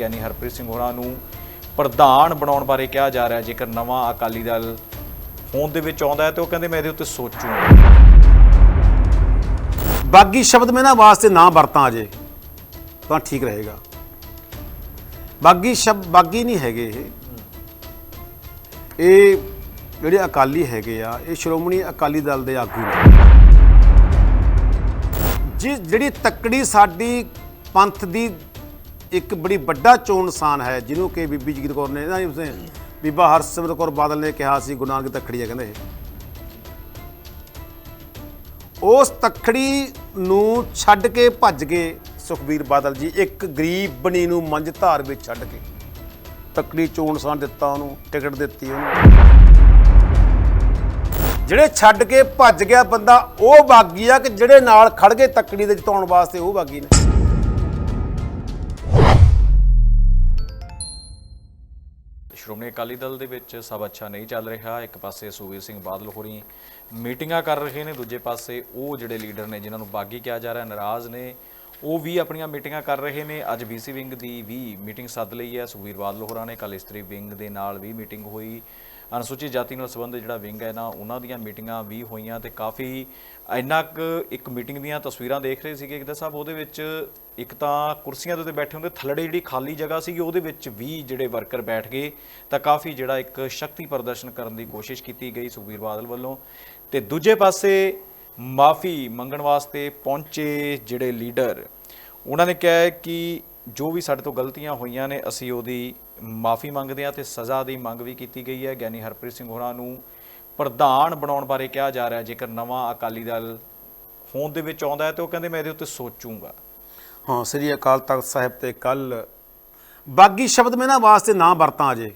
ਗਿਆਨੀ ਹਰਪ੍ਰੀਤ ਸਿੰਘ ਹੋਰਾਂ ਨੂੰ ਪ੍ਰਧਾਨ ਬਣਾਉਣ ਬਾਰੇ ਕਿਹਾ ਜਾ ਰਿਹਾ, ਜੇਕਰ ਨਵਾਂ ਅਕਾਲੀ ਦਲ ਹੋਂਦ ਦੇ ਵਿੱਚ ਆਉਂਦਾ ਹੈ ਤੇ ਉਹ ਕਹਿੰਦੇ, ਮੈਂ ਇਹਦੇ ਉੱਤੇ ਸੋਚੂੰਗਾ। ਬਾਗੀ ਸ਼ਬਦ ਮੈਂ ਨਾ ਵਾਸਤੇ ਨਾ ਵਰਤਾਂ ਅਜੇ, ਤਾਂ ਠੀਕ ਰਹੇਗਾ। ਬਾਗੀ ਸ਼ਬਦ ਬਾਗੀ ਨਹੀਂ ਹੈਗੇ ਇਹ। ਇਹ ਜਿਹੜੇ ਅਕਾਲੀ ਹੈਗੇ ਆ, ਇਹ ਸ਼੍ਰੋਮਣੀ ਅਕਾਲੀ ਦਲ ਦੇ ਆਗੂ ਨੇ। ਜਿਸ, ਜਿਹੜੀ ਤੱਕੜੀ ਸਾਡੀ ਪੰਥ ਦੀ ਇੱਕ ਬੜੀ ਵੱਡਾ ਚੋਣ ਨਿਸ਼ਾਨ ਹੈ, ਜਿਹਨੂੰ ਕਿ ਬੀਬੀ ਜਗੀਰ ਕੌਰ ਨੇ ਨਾ ਉਸਨੇ ਬੀਬਾ ਹਰਸਿਮਰਤ ਕੌਰ ਬਾਦਲ ਨੇ ਕਿਹਾ ਸੀ, ਗੁਰੂ ਨਾਨਕ ਦੀ ਤੱਕੜੀ ਹੈ, ਕਹਿੰਦੇ ਉਸ ਤਖੜੀ ਨੂੰ ਛੱਡ ਕੇ ਭੱਜ ਗਏ ਸੁਖਬੀਰ ਬਾਦਲ ਜੀ, ਇੱਕ ਗਰੀਬ ਬਣੀ ਨੂੰ ਮੰਝ ਧਾਰ ਵਿੱਚ ਛੱਡ ਕੇ। ਤਕੜੀ ਚੋਣ ਸਾਂ ਦਿੱਤਾ ਉਹਨੂੰ, ਟਿਕਟ ਦਿੱਤੀ ਉਹਨੂੰ। ਜਿਹੜੇ ਛੱਡ ਕੇ ਭੱਜ ਗਿਆ ਬੰਦਾ, ਉਹ ਬਾਗੀ ਆ ਕਿ ਜਿਹੜੇ ਨਾਲ ਖੜ ਗਏ ਤਕੜੀ ਦੇ ਜਿਤਾਉਣ ਵਾਸਤੇ, ਉਹ ਬਾਗੀ ਨੇ। ਸ਼੍ਰੋਮਣੀ ਅਕਾਲੀ ਦਲ ਦੇ ਵਿੱਚ ਸਭ ਅੱਛਾ ਨਹੀਂ ਚੱਲ ਰਿਹਾ। ਇੱਕ ਪਾਸੇ ਸੁਖਬੀਰ ਸਿੰਘ ਬਾਦਲ ਹੋਰੀ ਮੀਟਿੰਗਾਂ ਕਰ ਰਹੇ ਨੇ, ਦੂਜੇ ਪਾਸੇ ਉਹ ਜਿਹੜੇ ਲੀਡਰ ਨੇ ਜਿਨ੍ਹਾਂ ਨੂੰ ਬਾਗੀ ਕਿਹਾ ਜਾ ਰਿਹਾ, ਨਾਰਾਜ਼ ਨੇ। ਉਹ ਵੀ ਆਪਣੀਆਂ ਮੀਟਿੰਗਾਂ ਕਰ ਰਹੇ ਨੇ। ਅੱਜ ਬੀਸੀ ਵਿੰਗ ਦੀ ਵੀ ਮੀਟਿੰਗ ਸੱਦ ਲਈ ਹੈ। ਸੁਖਬੀਰ ਬਾਦਲ ਹੋਰਾਂ ਨੇ ਕੱਲ੍ਹ ਇਸਤਰੀ ਵਿੰਗ ਦੇ ਨਾਲ ਵੀ ਮੀਟਿੰਗ ਹੋਈ। ਅਨੁਸੂਚਿਤ ਜਾਤੀ ਨਾਲ ਸੰਬੰਧਿਤ ਜਿਹੜਾ ਵਿੰਗ ਹੈ ਨਾ, ਉਹਨਾਂ ਦੀਆਂ ਮੀਟਿੰਗਾਂ ਵੀ ਹੋਈਆਂ ਤੇ ਕਾਫੀ ਇੰਨਾ ਕੁ ਇੱਕ ਮੀਟਿੰਗ ਦੀਆਂ ਤਸਵੀਰਾਂ ਦੇਖ ਰਹੇ ਸੀਗੇ। ਕਿਦਾ ਸਾਹਿਬ, ਉਹਦੇ ਵਿੱਚ ਇੱਕ ਤਾਂ ਕੁਰਸੀਆਂ ਦੇ ਉੱਤੇ ਬੈਠੇ ਹੁੰਦੇ, ਥੱਲੜੇ ਜਿਹੜੀ ਖਾਲੀ ਜਗ੍ਹਾ ਸੀਗੀ, ਉਹਦੇ ਵਿੱਚ ਵੀ ਜਿਹੜੇ ਵਰਕਰ ਬੈਠ ਗਏ ਤਾਂ ਕਾਫੀ ਜਿਹੜਾ ਇੱਕ ਸ਼ਕਤੀ ਪ੍ਰਦਰਸ਼ਨ ਕਰਨ ਦੀ ਕੋਸ਼ਿਸ਼ ਕੀਤੀ ਗਈ ਸੁਖਬੀਰ ਬਾਦਲ ਵੱਲੋਂ। ਤੇ ਦੂਜੇ ਪਾਸੇ ਮਾਫੀ ਮੰਗਣ ਵਾਸਤੇ ਪਹੁੰਚੇ ਜਿਹੜੇ ਲੀਡਰ, ਉਹਨਾਂ ਨੇ ਕਿਹਾ ਕਿ ਜੋ ਵੀ ਸਾਡੇ ਤੋਂ ਗਲਤੀਆਂ ਹੋਈਆਂ ਨੇ, ਅਸੀਂ ਉਹਦੀ ਮਾਫੀ ਮੰਗਦੇ ਹਾਂ ਤੇ ਸਜ਼ਾ ਦੀ ਮੰਗ ਵੀ ਕੀਤੀ ਗਈ ਹੈ। ਗਿਆਨੀ ਹਰਪ੍ਰੀਤ ਸਿੰਘ ਹੋਰਾਂ ਨੂੰ ਪ੍ਰਧਾਨ ਬਣਾਉਣ ਬਾਰੇ ਕਿਹਾ ਜਾ ਰਿਹਾ ਜੇਕਰ ਨਵਾਂ ਅਕਾਲੀ ਦਲ ਹੋਂਦ ਦੇ ਵਿੱਚ ਆਉਂਦਾ ਹੈ ਤੇ ਉਹ ਕਹਿੰਦੇ, ਮੈਂ ਇਹਦੇ ਉੱਤੇ ਸੋਚੂੰਗਾ। ਹਾਂ, ਸ੍ਰੀ ਅਕਾਲ ਤਖਤ ਸਾਹਿਬ ਤੇ ਕੱਲ ਬਾਗੀ ਸ਼ਬਦ ਮੈਂ ਨਾ ਵਾਸਤੇ ਨਾ ਵਰਤਾਂ ਅਜੇ,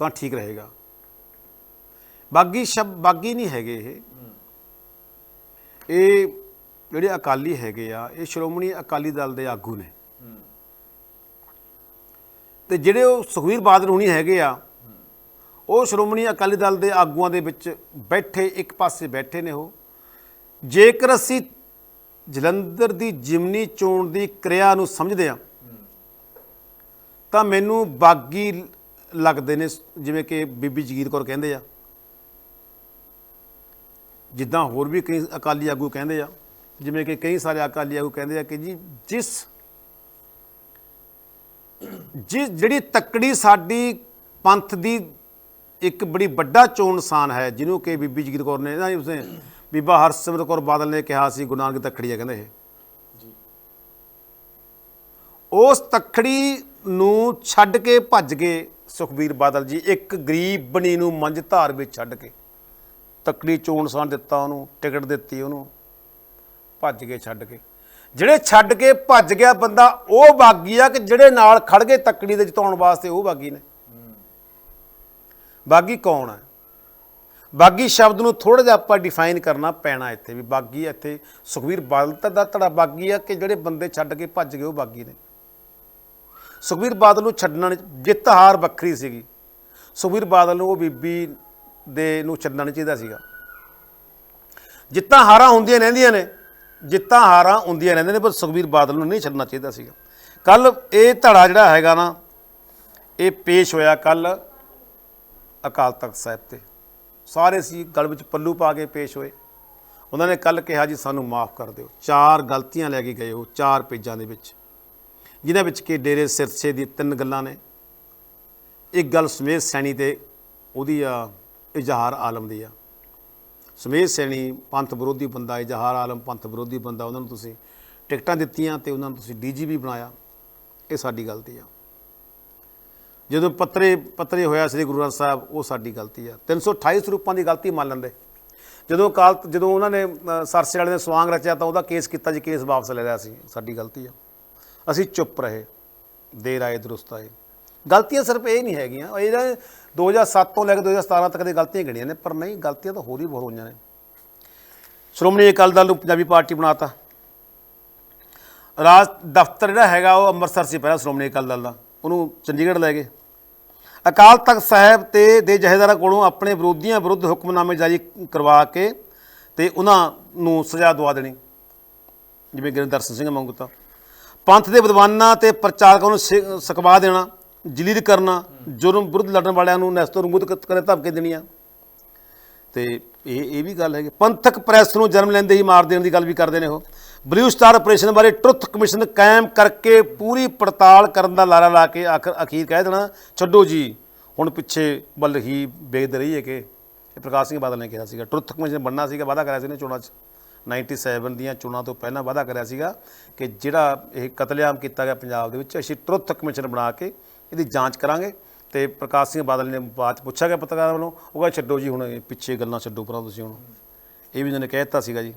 ਤਾਂ ਠੀਕ ਰਹੇਗਾ। ਬਾਗੀ ਸ਼ਬਦ ਬਾਗੀ ਨਹੀਂ ਹੈਗੇ ਇਹ। ਇਹ ਜਿਹੜੇ ਅਕਾਲੀ ਹੈਗੇ ਆ, ਇਹ ਸ਼੍ਰੋਮਣੀ ਅਕਾਲੀ ਦਲ ਦੇ ਆਗੂ ਨੇ। ਤੇ ਜਿਹੜੇ ਉਹ ਸੁਖਵੀਰ ਬਾਦਲ ਹੁਣੀ ਹੈਗੇ ਆ, ਉਹ ਸ਼੍ਰੋਮਣੀ ਅਕਾਲੀ ਦਲ ਦੇ ਆਗੂਆਂ ਦੇ ਵਿੱਚ ਬੈਠੇ, ਇੱਕ ਪਾਸੇ ਬੈਠੇ ਨੇ ਉਹ। ਜੇਕਰ ਅਸੀਂ ਜਲੰਧਰ ਦੀ ਜਿਮਨੀ ਚੋਣ ਦੀ ਕਿਰਿਆ ਨੂੰ ਸਮਝਦੇ ਆ ਤਾਂ ਮੈਨੂੰ ਬਾਗੀ ਲੱਗਦੇ ਨੇ, ਜਿਵੇਂ ਕਿ ਬੀਬੀ ਜਗੀਰ ਕੌਰ ਕਹਿੰਦੇ ਆ। ਜਿੱਦਾਂ ਹੋਰ ਵੀ ਕਈ ਅਕਾਲੀ ਆਗੂ ਕਹਿੰਦੇ ਆ ਜਿਵੇਂ ਕਿ ਕਈ ਸਾਰੇ ਅਕਾਲੀ ਆਗੂ ਕਹਿੰਦੇ ਆ ਕਿ ਜੀ ਜਿਸ ਜਿਸ ਜਿਹੜੀ ਤੱਕੜੀ ਸਾਡੀ ਪੰਥ ਦੀ ਇੱਕ ਬੜੀ ਵੱਡਾ ਚੋਣ ਨਿਸ਼ਾਨ ਹੈ ਜਿਹਨੂੰ ਕਿ ਬੀਬੀ ਜਗੀਰ ਕੌਰ ਨੇ ਨਾ ਉਸਨੇ ਬੀਬਾ ਹਰਸਿਮਰਤ ਕੌਰ ਬਾਦਲ ਨੇ ਕਿਹਾ ਸੀ ਗੁਰੂ ਨਾਨਕ ਦੀ ਤੱਕੜੀ ਹੈ ਕਹਿੰਦੇ ਇਹ। ਉਸ ਤੱਕੜੀ ਨੂੰ ਛੱਡ ਕੇ ਭੱਜ ਗਏ ਸੁਖਬੀਰ ਬਾਦਲ ਜੀ ਇੱਕ ਗਰੀਬ ਬਣੀ ਨੂੰ ਮੰਝ ਧਾਰ ਵਿੱਚ ਛੱਡ ਕੇ। ਤੱਕੜੀ ਚੋਣ ਸਾਨ ਦਿੱਤਾ ਉਹਨੂੰ, ਟਿਕਟ ਦਿੱਤੀ ਉਹਨੂੰ, ਭੱਜ ਗਏ ਛੱਡ ਕੇ। ਜਿਹੜੇ ਛੱਡ ਕੇ ਭੱਜ ਗਿਆ ਬੰਦਾ, ਉਹ ਬਾਗੀ ਆ ਕਿ ਜਿਹੜੇ ਨਾਲ ਖੜ ਗਏ ਤੱਕੜੀ ਦੇ ਜਿਤਾਉਣ ਵਾਸਤੇ ਉਹ ਬਾਗੀ ਨੇ। ਬਾਗੀ ਕੌਣ ਹੈ ਬਾਗੀ ਸ਼ਬਦ ਨੂੰ ਥੋੜਾ ਜਿਹਾ ਆਪਾਂ ਡਿਫਾਈਨ ਕਰਨਾ ਪੈਣਾ ਇੱਥੇ ਵੀ ਬਾਗੀ ਇੱਥੇ। ਸੁਖਵੀਰ ਬਾਦਲ ਦਾ ਧੜਾ ਬਾਗੀ ਆ ਕਿ ਜਿਹੜੇ ਬੰਦੇ ਛੱਡ ਕੇ ਭੱਜ ਗਏ ਉਹ ਬਾਗੀ ਨੇ। ਸੁਖਵੀਰ ਬਾਦਲ ਨੂੰ ਛੱਡਣਾ ਨਹੀਂ- ਜਿੱਤ ਹਾਰ ਵੱਖਰੀ ਸੀਗੀ। ਸੁਖਵੀਰ ਬਾਦਲ ਨੂੰ ਉਹ ਬੀਬੀ ਦੇ ਨੂੰ ਛੱਡਣਾ ਨਹੀਂ ਚਾਹੀਦਾ ਸੀਗਾ। ਜਿੱਤਾਂ ਹਾਰਾਂ ਹੁੰਦੀਆਂ ਰਹਿੰਦੀਆਂ ਨੇ, ਜਿੱਤਾਂ ਹਾਰਾਂ ਹੁੰਦੀਆਂ ਰਹਿੰਦੀਆਂ ਨੇ, ਪਰ ਸੁਖਬੀਰ ਬਾਦਲ ਨੂੰ ਨਹੀਂ ਛੱਡਣਾ ਚਾਹੀਦਾ ਸੀਗਾ। ਕੱਲ ਇਹ ਧੜਾ ਜਿਹੜਾ ਹੈਗਾ ਨਾ, ਇਹ ਪੇਸ਼ ਹੋਇਆ ਕੱਲ ਅਕਾਲ ਤਖਤ ਸਾਹਿਬ ਤੇ। ਸਾਰੇ ਸੀ ਗਲ ਵਿੱਚ ਪੱਲੂ ਪਾ ਕੇ ਪੇਸ਼ ਹੋਏ। ਉਹਨਾਂ ਨੇ ਕੱਲ ਕਿਹਾ ਜੀ, ਸਾਨੂੰ ਮਾਫ ਕਰ ਦਿਓ। ਚਾਰ ਗਲਤੀਆਂ ਲੈ ਕੇ ਗਏ ਉਹ, ਚਾਰ ਪੇਜਾਂ ਦੇ ਵਿੱਚ। ਜਿਨ੍ਹਾਂ ਵਿੱਚ ਕਿ ਡੇਰੇ ਸਿਰਸੇ ਦੀ ਤਿੰਨ ਗੱਲਾਂ ਨੇ। ਇੱਕ ਗੱਲ ਸਮੇਤ ਸੈਣੀ ਤੇ ਉਹਦੀ ਆ ਇਜ਼ਹਾਰ ਆਲਮ ਦੀ ਆ। ਸਮੇਤ ਸੈਣੀ ਪੰਥ ਵਿਰੋਧੀ ਬੰਦਾ, ਇਜ਼ਹਾਰ ਆਲਮ ਪੰਥ ਵਿਰੋਧੀ ਬੰਦਾ, ਉਹਨਾਂ ਨੂੰ ਤੁਸੀਂ ਟਿਕਟਾਂ ਦਿੱਤੀਆਂ ਤੇ ਉਹਨਾਂ ਨੂੰ ਤੁਸੀਂ ਡੀਜੀਪੀ ਬਣਾਇਆ। ਇਹ ਸਾਡੀ ਗਲਤੀ ਆ। ਜਦੋਂ ਪੱਤਰੇ ਪੱਤਰੇ ਹੋਇਆ ਸ੍ਰੀ ਗੁਰੂ ਗ੍ਰੰਥ ਸਾਹਿਬ, ਉਹ ਸਾਡੀ ਗਲਤੀ ਆ। 328 ਸਰੂਪਾਂ ਦੀ ਗਲਤੀ ਮੰਨ ਲੈਂਦੇ। ਜਦੋਂ ਕਾਲ ਜਦੋਂ ਉਹਨਾਂ ਨੇ ਸਰਸੇ ਵਾਲੇ ਨੇ ਸਵਾਂਗ ਰਚਿਆ ਤਾਂ ਉਹਦਾ ਕੇਸ ਕੀਤਾ ਜੀ, ਕੇਸ ਵਾਪਸ ਲੈ ਲਿਆ ਸੀ। ਸਾਡੀ ਗਲਤੀ ਆ। ਅਸੀਂ ਚੁੱਪ ਰਹੇ। ਦੇਰ ਆਏ, ਦਰੁਸਤ ਆਏ। ਗਲਤੀਆਂ ਸਿਰਫ ਇਹ ਨਹੀਂ ਹੈਗੀਆਂ। ਇਹ 2007 ਤੋਂ ਲੈ ਕੇ 2017 ਤੱਕ ਦੀ ਗਲਤੀਆਂ ਗਿਣੀਆਂ ਨੇ, ਪਰ ਨਹੀਂ, ਗਲਤੀਆਂ ਤਾਂ ਹੋਰ ਹੀ ਬਹੁਤ ਹੋਈਆਂ ਨੇ। ਸ਼੍ਰੋਮਣੀ ਅਕਾਲੀ ਦਲ ਨੂੰ ਪੰਜਾਬੀ ਪਾਰਟੀ ਬਣਾਤਾ। ਰਾਜ ਦਫ਼ਤਰ ਜਿਹੜਾ ਹੈਗਾ, ਉਹ ਅੰਮ੍ਰਿਤਸਰ ਸੀ ਪਹਿਲਾਂ ਸ਼੍ਰੋਮਣੀ ਅਕਾਲੀ ਦਲ ਦਾ। ਉਹਨੂੰ ਚੰਡੀਗੜ੍ਹ ਲੈ ਗਏ। ਅਕਾਲ ਤਖਤ ਸਾਹਿਬ ਤੇ ਦੇ ਜਹੇਦਾਰਾਂ ਕੋਲੋਂ ਆਪਣੇ ਵਿਰੋਧੀਆਂ ਵਿਰੁੱਧ ਹੁਕਮਨਾਮੇ ਜਾਰੀ ਕਰਵਾ ਕੇ ਤੇ ਉਹਨਾਂ ਨੂੰ ਸਜ਼ਾ ਦਵਾ ਦੇਣੀ। ਜਿਵੇਂ ਗੁਰਦਰਸ਼ਨ ਸਿੰਘ ਮੰਗਤਾ ਪੰਥ ਦੇ ਵਿਦਵਾਨਾਂ ਤੇ ਪ੍ਰਚਾਰਕਾਂ ਨੂੰ ਸਿ- ਸਕਵਾ ਦੇਣਾ, ਜਲੀਲ ਕਰਨਾ ਜੁਰਮ ਵਿਰੁੱਧ ਲੜਨ ਵਾਲਿਆਂ ਨੂੰ ਨੈਸਤੋਂ ਮੁੱਦ ਕਰੇ ਧਮਕੇ ਦੇਣੀਆਂ। ਤੇ ਇਹ ਇਹ ਵੀ ਗੱਲ ਹੈ ਕਿ ਪੰਥਕ ਪ੍ਰੈਸ ਨੂੰ ਜਨਮ ਲੈਂਦੇ ਹੀ ਮਾਰ ਦੇਣ ਦੀ ਗੱਲ ਵੀ ਕਰਦੇ ਨੇ ਉਹ। ਬਲੂ ਸਟਾਰ ਆਪਰੇਸ਼ਨ ਬਾਰੇ ਟਰੁੱਥ ਕਮਿਸ਼ਨ ਕਾਇਮ ਕਰਕੇ ਪੂਰੀ ਪੜਤਾਲ ਕਰਨ ਦਾ ਲਾਰਾ ਲਾ ਕੇ ਆਖਰ ਅਖੀਰ ਕਹਿ ਦੇਣਾ, ਛੱਡੋ ਜੀ, ਹੁਣ ਪਿੱਛੇ ਵੱਲ ਹੀ ਵੇਖਦੇ ਰਹੀਏ ਕਿ ਇਹ ਪ੍ਰਕਾਸ਼ ਸਿੰਘ ਬਾਦਲ ਨੇ ਕਿਹਾ ਸੀਗਾ। ਟਰੁੱਥ ਕਮਿਸ਼ਨ ਬਣਨਾ ਸੀਗਾ, ਵਾਅਦਾ ਕਰਿਆ ਸੀ ਨੇ ਚੋਣਾਂ 'ਚ। 97 ਦੀਆਂ ਚੋਣਾਂ ਤੋਂ ਪਹਿਲਾਂ ਵਾਅਦਾ ਕਰਿਆ ਸੀਗਾ ਕਿ ਜਿਹੜਾ ਇਹ ਕਤਲੇਆਮ ਕੀਤਾ ਗਿਆ ਪੰਜਾਬ ਦੇ ਵਿੱਚ, ਅਸੀਂ ਟਰੁੱਥ ਕਮਿਸ਼ਨ ਬਣਾ ਕੇ ਇਹਦੀ ਜਾਂਚ ਕਰਾਂਗੇ। ਤੇ ਪ੍ਰਕਾਸ਼ ਸਿੰਘ ਬਾਦਲ ਨੇ ਬਾਅਦ 'ਚ ਪੁੱਛਿਆ ਗਿਆ ਪੱਤਰਕਾਰਾਂ ਵੱਲੋਂ, ਉਹ ਕਹਿੰਦਾ ਛੱਡੋ ਜੀ ਹੁਣ ਇਹ ਪਿੱਛੇ ਗੱਲਾਂ ਛੱਡੋ ਪਰਾਂ ਤੁਸੀਂ ਹੁਣ। ਇਹ ਵੀ ਉਹਨਾਂ ਨੇ ਕਹਿ ਦਿੱਤਾ ਸੀਗਾ ਜੀ।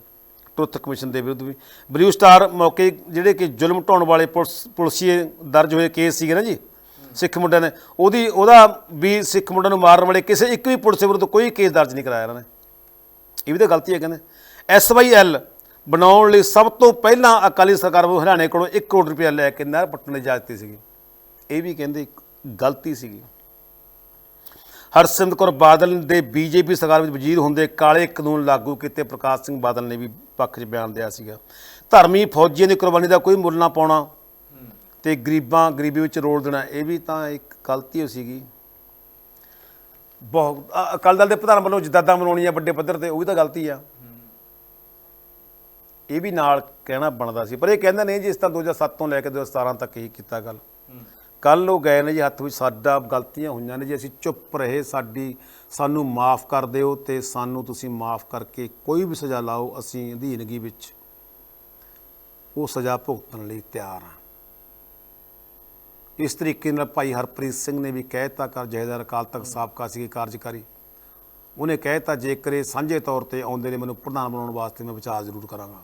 ਟਰੁੱਥ ਕਮਿਸ਼ਨ ਦੇ ਵਿਰੁੱਧ ਵੀ। ਬਲੂ ਸਟਾਰ ਮੌਕੇ ਜਿਹੜੇ ਕਿ ਜ਼ੁਲਮ ਢਾਉਣ ਵਾਲੇ ਪੁਲਿਸ, ਪੁਲਿਸੀਏ ਦਰਜ ਹੋਏ ਕੇਸ ਸੀਗੇ ਨਾ ਜੀ, ਸਿੱਖ ਮੁੰਡਿਆਂ ਨੇ ਉਹਦੀ, ਉਹਦਾ ਵੀ ਸਿੱਖ ਮੁੰਡਿਆਂ ਨੂੰ ਮਾਰਨ ਵਾਲੇ ਕਿਸੇ ਇੱਕ ਵੀ ਪੁਲਿਸ ਵਿਰੁੱਧ ਕੋਈ ਕੇਸ ਦਰਜ ਨਹੀਂ ਕਰਾਇਆ ਇਹਨਾਂ ਨੇ। ਇਹ ਵੀ ਤਾਂ ਗਲਤੀ ਹੈ ਕਹਿੰਦੇ। ਐਸਵਾਈਐਲ ਬਣਾਉਣ ਲਈ ਸਭ ਤੋਂ ਪਹਿਲਾਂ ਅਕਾਲੀ ਸਰਕਾਰ ਵੱਲੋਂ ਹਰਿਆਣੇ ਕੋਲੋਂ 1 ਕਰੋੜ ਰੁਪਏ ਲੈ ਕੇ ਨਹਿਰ ਪੱਟਣ ਦੀ ਇਜਾਜ਼ਤ ਦਿੱਤੀ ਸੀਗੀ। ਇਹ ਵੀ ਕਹਿੰਦੇ ਗਲਤੀ ਸੀਗੀ। ਹਰਸਿਮਰਤ ਕੌਰ ਬਾਦਲ ਦੇ ਬੀਜੇਪੀ ਸਰਕਾਰ ਵਿੱਚ ਵਜ਼ੀਰ ਹੁੰਦੇ ਕਾਲੇ ਕਾਨੂੰਨ ਲਾਗੂ ਕੀਤੇ, ਪ੍ਰਕਾਸ਼ ਸਿੰਘ ਬਾਦਲ ਨੇ ਵੀ ਪੱਖ 'ਚ ਬਿਆਨ ਦਿਆ ਸੀਗਾ। ਧਰਮੀ ਫੌਜੀਆਂ ਦੀ ਕੁਰਬਾਨੀ ਦਾ ਕੋਈ ਮੁੱਲ ਨਾ ਪਾਉਣਾ ਤੇ ਗਰੀਬਾਂ, ਗਰੀਬੀ ਵਿੱਚ ਰੋਲ ਦੇਣਾ, ਇਹ ਵੀ ਤਾਂ ਇੱਕ ਗਲਤੀ ਹੋ ਸੀਗੀ। ਬਹੁਤ ਅਕਾਲੀ ਦਲ ਦੇ ਪ੍ਰਧਾਨ ਵੱਲੋਂ ਜਦਾਦਾਂ ਮਨਾਉਣੀਆਂ ਵੱਡੇ ਪੱਧਰ ਤੇ, ਉਹ ਵੀ ਤਾਂ ਗਲਤੀ ਆ। ਇਹ ਵੀ ਨਾਲ ਕਹਿਣਾ ਬਣਦਾ ਸੀ, ਪਰ ਇਹ ਕਹਿੰਦੇ ਨੇ ਜੀ ਇਸ ਤਰ੍ਹਾਂ 2007 ਤੋਂ ਲੈ ਕੇ 2017 ਤੱਕ ਹੀ ਕੀਤਾ ਗੱਲ। ਕੱਲ ਉਹ ਗਏ ਨੇ ਜੀ, ਹੱਥ ਵਿੱਚ ਸਾਡਾ ਗਲਤੀਆਂ ਹੋਈਆਂ ਨੇ ਜੀ। ਅਸੀਂ ਚੁੱਪ ਰਹੇ, ਸਾਡੀ, ਸਾਨੂੰ ਮਾਫ ਕਰ ਦਿਓ ਤੇ ਸਾਨੂੰ ਤੁਸੀਂ ਮਾਫ ਕਰਕੇ ਕੋਈ ਵੀ ਸਜ਼ਾ ਲਾਓ, ਅਸੀਂ ਅਧੀਨਗੀ ਵਿੱਚ ਉਹ ਸਜ਼ਾ ਭੁਗਤਣ ਲਈ ਤਿਆਰ ਹਾਂ। ਇਸ ਤਰੀਕੇ ਨਾਲ ਭਾਈ ਹਰਪ੍ਰੀਤ ਸਿੰਘ ਨੇ ਵੀ ਕਹਿਤਾ ਕਰ ਜਹੇਦਾਰ ਅਕਾਲ ਤਖਤ ਸਾਬਕਾ ਸੀ ਕਾਰਜਕਾਰੀ। ਉਹਨੇ ਕਹਿਤਾ ਜੇਕਰ ਇਹ ਸਾਂਝੇ ਤੌਰ ਤੇ ਆਉਂਦੇ ਨੇ, ਮੈਨੂੰ ਪ੍ਰਧਾਨ ਬਣਾਉਣ ਵਾਸਤੇ ਮੈਂ ਵਿਚਾਰ ਜ਼ਰੂਰ ਕਰਾਂਗਾ।